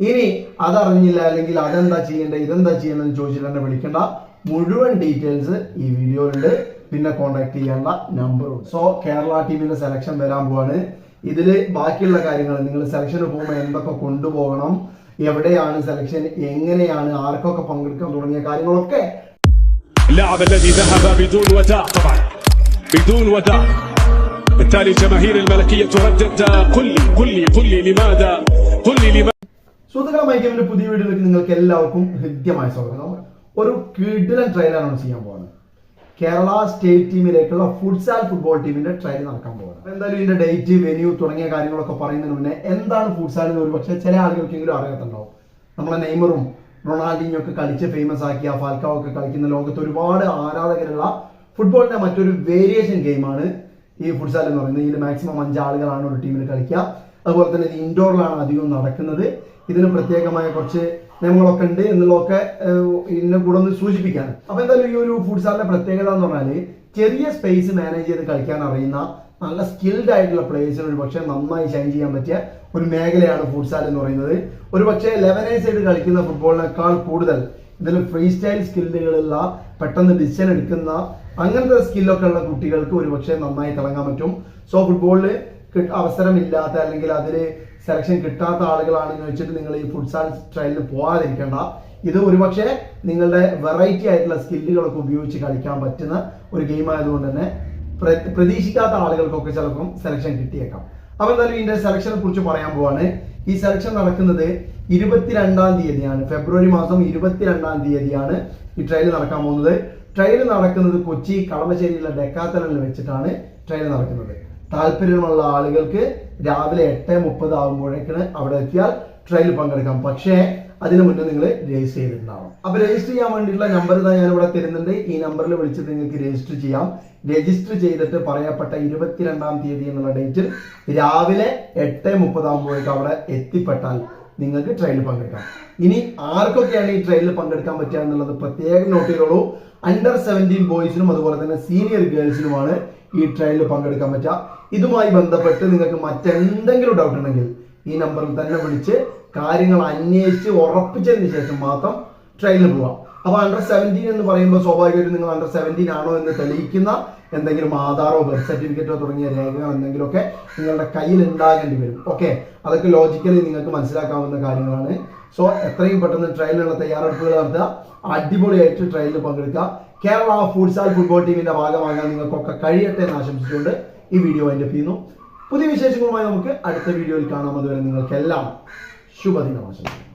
ഇനി അതറിഞ്ഞില്ല അല്ലെങ്കിൽ അതെന്താ ചെയ്യേണ്ടത് ഇതെന്താ ചെയ്യേണ്ടതെന്ന് ചോദിച്ചിട്ട് എന്നെ വിളിക്കേണ്ട മുഴുവൻ ഡീറ്റെയിൽസ് ഈ വീഡിയോയിലുണ്ട് പിന്നെ കോൺടാക്ട് ചെയ്യാനുള്ള നമ്പറും സോ കേരള ടീമിന്റെ സെലക്ഷൻ വരാൻ പോവാണ് ഇതിൽ ബാക്കിയുള്ള കാര്യങ്ങൾ നിങ്ങൾ സെലക്ഷന് പോകുമ്പോൾ എന്തൊക്കെ കൊണ്ടുപോകണം എവിടെയാണ് സെലക്ഷൻ എങ്ങനെയാണ് ആർക്കൊക്കെ പങ്കെടുക്കാൻ തുടങ്ങിയ കാര്യങ്ങളൊക്കെ اللاعب الذي ذهب بدون وداع طبعا بدون وداع بالتالي جماهير الملكية تردد قل لي قل لي قل لي لماذا قل لي لماذا സുഹൃത്തുക്കളെ മൈക്കമിന്റെ പുതിയ വീഡിയോയിലേക്ക് നിങ്ങൾക്ക് എല്ലാവർക്കും ഹൃദ്യമായ സ്വാഗതം. ഒരു കിഡിലൻ അനൗൺസ് ചെയ്യാൻ പോകുന്നത്. കേരള സ്റ്റേറ്റ് ടീമിലേക്കുള്ള ഫുട്സാൽ ഫുട്ബോൾ ടീമിന്റെ ട്രയൽ നടക്കാൻ പോകുന്നത്. എന്തായാലും ഇതിന്റെ ഡേറ്റ് വെന്യൂ തുടങ്ങിയ കാര്യങ്ങളൊക്കെ പറയുന്നതിന് മുന്നേ എന്താണ് ഫുട്സാൽ എന്ന് ഒരു പക്ഷേ ചില ആളുകൾക്കെങ്കിലും അറിയത്തുണ്ടാവും. നമ്മളെ നെയ്മറും റൊണാൾഡിനോ ഒക്കെ കളിച്ച് ഫേമസ് ആക്കിയ ഫാൽക്കാവ് ഒക്കെ കളിക്കുന്ന ലോകത്ത് ഒരുപാട് ആരാധകരുള്ള ഫുട്ബോളിന്റെ മറ്റൊരു വേരിയേഷൻ ഗെയിമാണ് ഈ ഫുട്സാൽ എന്ന് പറയുന്നത്. ഇതിൽ മാക്സിമം അഞ്ച് ആളുകളാണ് ഒരു ടീമിൽ കളിക്കുക. അതുപോലെ തന്നെ ഇത് ഇൻഡോറിലാണ് അധികം നടക്കുന്നത്. ഇതിന് പ്രത്യേകമായ കുറച്ച് നിയമങ്ങളൊക്കെ ഉണ്ട് എന്നുള്ളതൊക്കെ ഇതിനെ കൂടെ ഒന്ന് സൂചിപ്പിക്കാൻ അപ്പൊ എന്തായാലും ഈ ഒരു ഫുട്സാലിന്റെ പ്രത്യേകത എന്ന് പറഞ്ഞാൽ ചെറിയ സ്പേസ് മാനേജ് ചെയ്ത് കളിക്കാൻ അറിയുന്ന നല്ല സ്കിൽഡ് ആയിട്ടുള്ള പ്ലേയേഴ്സിന് ഒരു പക്ഷേ നന്നായി ഷൈൻ ചെയ്യാൻ പറ്റിയ ഒരു മേഖലയാണ് ഫുട്സാൽ എന്ന് പറയുന്നത്. ഒരു പക്ഷേ ലെവനേ ആയിട്ട് കളിക്കുന്ന ഫുട്ബോളിനേക്കാൾ കൂടുതൽ ഇതിൽ ഫ്രീ സ്റ്റൈൽ സ്കില്ലുകളുള്ള പെട്ടെന്ന് ഡിസിഷൻ എടുക്കുന്ന അങ്ങനത്തെ സ്കില്ലൊക്കെ ഉള്ള കുട്ടികൾക്ക് ഒരു പക്ഷേ നന്നായി തിളങ്ങാൻ പറ്റും. സോ ഫുട്ബോളിൽ അവസരമില്ലാത്ത അല്ലെങ്കിൽ അതിൽ സെലക്ഷൻ കിട്ടാത്ത ആളുകളാണെന്ന് വെച്ചിട്ട് നിങ്ങൾ ഈ ഫുട്സാൽ ട്രയലിൽ പോകാതിരിക്കേണ്ട ഇത് ഒരുപക്ഷെ നിങ്ങളുടെ വെറൈറ്റി ആയിട്ടുള്ള സ്കില്ലുകളൊക്കെ ഉപയോഗിച്ച് കളിക്കാൻ പറ്റുന്ന ഒരു ഗെയിം ആയതുകൊണ്ട് തന്നെ പ്ര- പ്രതീക്ഷിക്കാത്ത ആളുകൾക്കൊക്കെ ചിലപ്പം സെലക്ഷൻ കിട്ടിയേക്കാം. അപ്പൊ എന്തായാലും ഇതിന്റെ സെലക്ഷനെ കുറിച്ച് പറയാൻ പോവാണ്. ഈ സെലക്ഷൻ നടക്കുന്നത് ഇരുപത്തിരണ്ടാം തീയതിയാണ്. ഫെബ്രുവരി മാസം ഇരുപത്തിരണ്ടാം തീയതിയാണ് ഈ ട്രയൽ നടക്കാൻ പോകുന്നത്. ട്രയൽ നടക്കുന്നത് കൊച്ചി കളമശ്ശേരിയിലെ ഡെക്കാത്തലിൽ വെച്ചിട്ടാണ് ട്രയൽ നടക്കുന്നത്. താല്പര്യമുള്ള ആളുകൾക്ക് രാവിലെ എട്ട് മുപ്പത് ആകുമ്പോഴേക്കാണ് അവിടെ എത്തിയാൽ ട്രയൽ പങ്കെടുക്കാം. പക്ഷേ അതിന് മുന്നേ നിങ്ങൾ രജിസ്റ്റർ ചെയ്തിട്ടുണ്ടാവും അപ്പൊ രജിസ്റ്റർ ചെയ്യാൻ വേണ്ടിയിട്ടുള്ള നമ്പർ ഇതാ ഞാൻ ഇവിടെ തരുന്നുണ്ട്. ഈ നമ്പറിൽ വിളിച്ചിട്ട് നിങ്ങൾക്ക് രജിസ്റ്റർ ചെയ്യാം. രജിസ്റ്റർ ചെയ്തിട്ട് പറയപ്പെട്ട ഇരുപത്തിരണ്ടാം തീയതി എന്നുള്ള ഡേറ്റിൽ രാവിലെ എട്ട് മുപ്പതാകുമ്പോഴേക്കും അവിടെ എത്തിപ്പെട്ടാൽ നിങ്ങൾക്ക് ട്രയലിൽ പങ്കെടുക്കാം ഇനി ആർക്കൊക്കെയാണ് ഈ ട്രയലിൽ പങ്കെടുക്കാൻ പറ്റുക എന്നുള്ളത് പ്രത്യേകം നോട്ട് ചെയ്തോളൂ. അണ്ടർ സെവന്റീൻ ബോയ്സിനും അതുപോലെ തന്നെ സീനിയർ ഗേൾസിനുമാണ് ഈ ട്രയലിൽ പങ്കെടുക്കാൻ പറ്റുക. ഇതുമായി ബന്ധപ്പെട്ട് നിങ്ങൾക്ക് മറ്റെന്തെങ്കിലും ഡൗട്ട് ഉണ്ടെങ്കിൽ ഈ നമ്പറിൽ തന്നെ വിളിച്ച് കാര്യങ്ങൾ അന്വേഷിച്ച് ഉറപ്പിച്ചതിന് ശേഷം മാത്രം ട്രയലിൽ പോവാം. അപ്പൊ അണ്ടർ സെവന്റീൻ എന്ന് പറയുമ്പോൾ സ്വാഭാവികമായിട്ടും നിങ്ങൾ അണ്ടർ സെവന്റീൻ ആണോ എന്ന് തെളിയിക്കുന്ന എന്തെങ്കിലും ആധാറോ ബർത്ത് സർട്ടിഫിക്കറ്റോ തുടങ്ങിയ രേഖകൾ എന്തെങ്കിലുമൊക്കെ നിങ്ങളുടെ കയ്യിൽ ഉണ്ടാകേണ്ടി വരും. ഓക്കെ അതൊക്കെ ലോജിക്കലി നിങ്ങൾക്ക് മനസ്സിലാക്കാവുന്ന കാര്യങ്ങളാണ്. സോ എത്രയും പെട്ടെന്ന് ട്രയലിനുള്ള തയ്യാറെടുപ്പുകൾ നടത്തുക. അടിപൊളിയായിട്ട് ട്രയലിൽ പങ്കെടുക്കുക. കേരള ഫുട്സാൽ ഫുട്ബോൾ ടീമിന്റെ ഭാഗമാകാൻ നിങ്ങൾക്കൊക്കെ കഴിയട്ടെ എന്ന് ആശംസിച്ചുകൊണ്ട് ഈ വീഡിയോ അതിന്റെ ചെയ്യുന്നു. പുതിയ വിശേഷങ്ങളുമായി നമുക്ക് അടുത്ത വീഡിയോയിൽ കാണാം. അതുവരെ നിങ്ങൾക്കെല്ലാം ശുഭദിനം ആശംസിക്കുന്നു